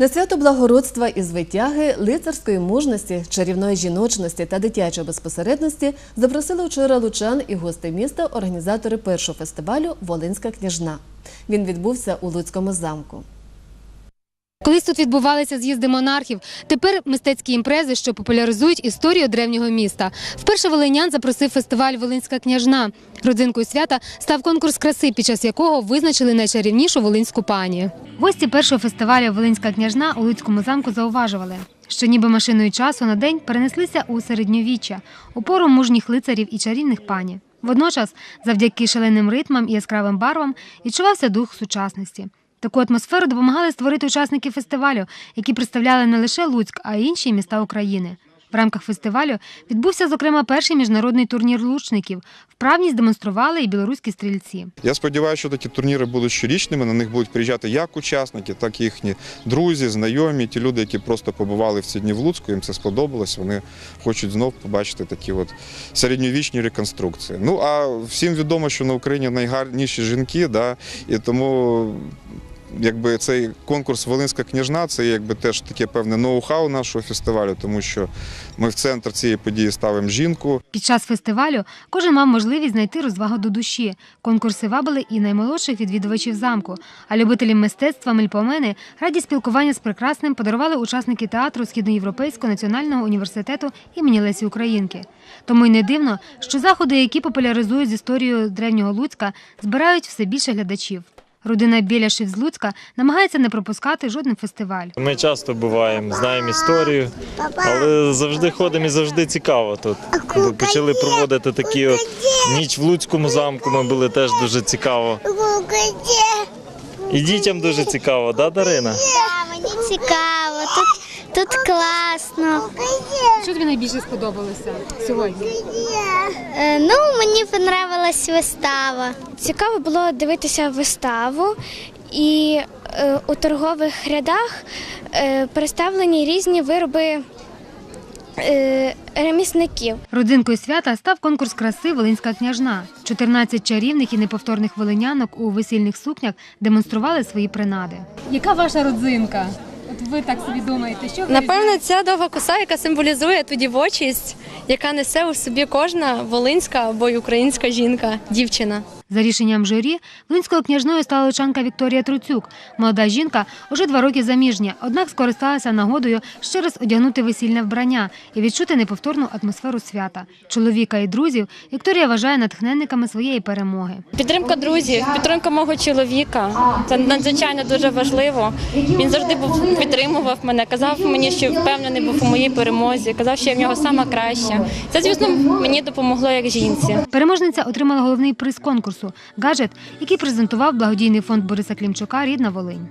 На свято благородства і звитяги, лицарської мужності, чарівної жіночності та дитячої безпосередності запросили вчора лучан і гости міста організатори першого фестивалю Волинська княжна. Він відбувся у Луцькому замку. Колись тут відбувалися з'їзди монархів. Тепер мистецькі імпрези, що популяризують історію древнього міста. Вперше волинян запросив фестиваль Волинська княжна. Родзинкою свята став конкурс краси, під час якого визначили найчарівнішу волинську пані. Гості першого фестивалю Волинська княжна у Луцькому замку зауважували, що ніби машиною часу на день перенеслися у середньовіччя, у пору мужніх лицарів і чарівних пані. Водночас, завдяки шаленим ритмам і яскравим барвам, відчувався дух сучасності. Таку атмосферу допомагали створити учасники фестивалю, які представляли не лише Луцьк, а й інші міста України. В рамках фестивалю відбувся, зокрема, перший міжнародний турнір лучників. Вправність демонстрували і білоруські стрільці. Я сподіваюся, що такі турніри будуть щорічними. На них будуть приїжджати як учасники, так і їхні друзі, знайомі, ті люди, які просто побували в ці дні в Луцьку. Їм це сподобалось. Вони хочуть знов побачити такі от середньовічні реконструкції. Ну а всім відомо, що на Україні найгарніші жінки, да, і тому. Якби цей конкурс Волинська княжна це якби теж таке певне ноу-хау нашого фестивалю, тому що ми в центр цієї події ставимо жінку. Під час фестивалю кожен мав можливість знайти розвагу до душі. Конкурси вабили і наймолодших відвідувачів замку. А любителі мистецтва мельпомени раді спілкування з прекрасним подарували учасники театру Східноєвропейського національного університету імені Лесі Українки. Тому й не дивно, що заходи, які популяризують з історією древнього Луцька, збирають все більше глядачів. Родина Біляшів з Луцька намагається не пропускати жоден фестиваль. Ми часто буваємо, знаємо історію, але завжди ходимо і завжди цікаво тут. Почали проводити такі от ніч в Луцькому замку. Ми були теж дуже цікаво. І дітям дуже цікаво, да, Дарина? Да, мені цікаво, тут, класно. Що тобі найбільше сподобалося сьогодні? Е, ну, мені понравилась вистава. Цікаво було дивитися виставу, і е, у торгових рядах е, представлені різні вироби е, ремісників. Родзинкою свята став конкурс краси Волинська княжна. 14 чарівних і неповторних волинянок у весільних сукнях демонстрували свої принади. Яка ваша родзинка? От ви так собі думаєте, що ви Напевно, ця довга коса, яка символізує ту дівочість, яка несе у собі кожна волинська або й українська жінка, дівчина. За рішенням журі Волинською княжною стала лучанка Вікторія Труцюк. Молода жінка уже два роки заміжня, однак скористалася нагодою ще раз одягнути весільне вбрання і відчути неповторну атмосферу свята. Чоловіка і друзів Вікторія вважає натхненниками своєї перемоги. Підтримка друзів, підтримка мого чоловіка. Це надзвичайно дуже важливо. Він завжди був підтримував мене, казав мені, що впевнений був у моїй перемозі, казав, що я в нього сама краща. Це, звісно, мені допомогло як жінці. Переможниця отримала головний приз конкурсу гаджет, який презентував благодійний фонд Бориса Клімчука Рідна Волинь.